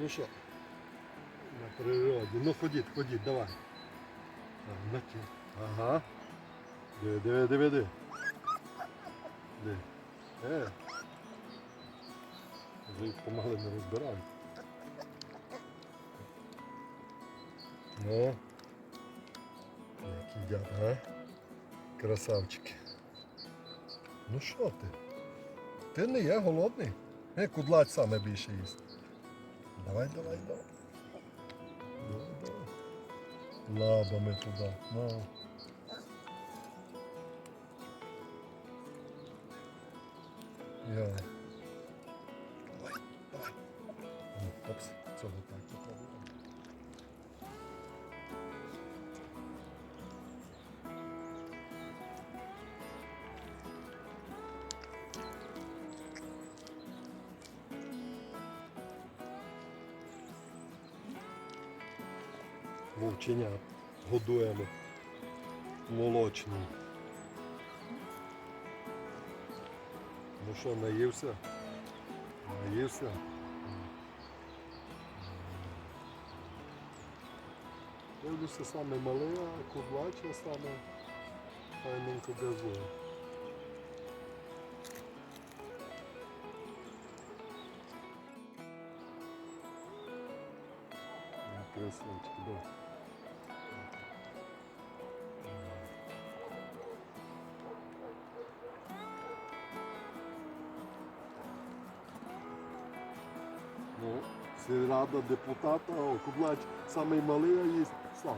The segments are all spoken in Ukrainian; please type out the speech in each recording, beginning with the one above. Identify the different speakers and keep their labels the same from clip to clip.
Speaker 1: Ну що? На природі. Ну ходіть, ходіть, давай. Ті. Ага. Диви, диви, диви, диви. Диви. Е. Вже їх помогли не розбирають. Ну. Як їдять, а? Красавчики. Ну що ти? Ти не є голодний? Е, кудлать саме більше їсть. Давай, давай, давай. Давай, давай. Лабами туди. На. Я. Давай, давай. Опс, цього Вовчення годуємо молочним. Ну що, наївся? Наївся? Дивлюся саме а кудлача саме файненько газує. Красавчик, да. Ну, сільрада депутата, о, Кублач самий малий, а їсть сам.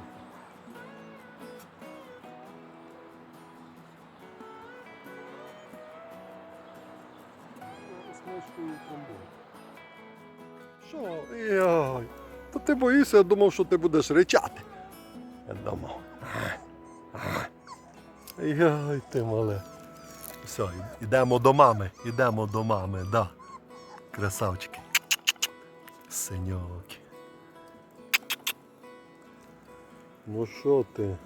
Speaker 1: Смачкою комбо. Що? Йой. Та ти боїшся, я думав, що ти будеш ричати. Я думав. Йой, ти мале. Все, йдемо до мами, йдемо до мами, да. Красавчики. Синьоки. Ну що ти?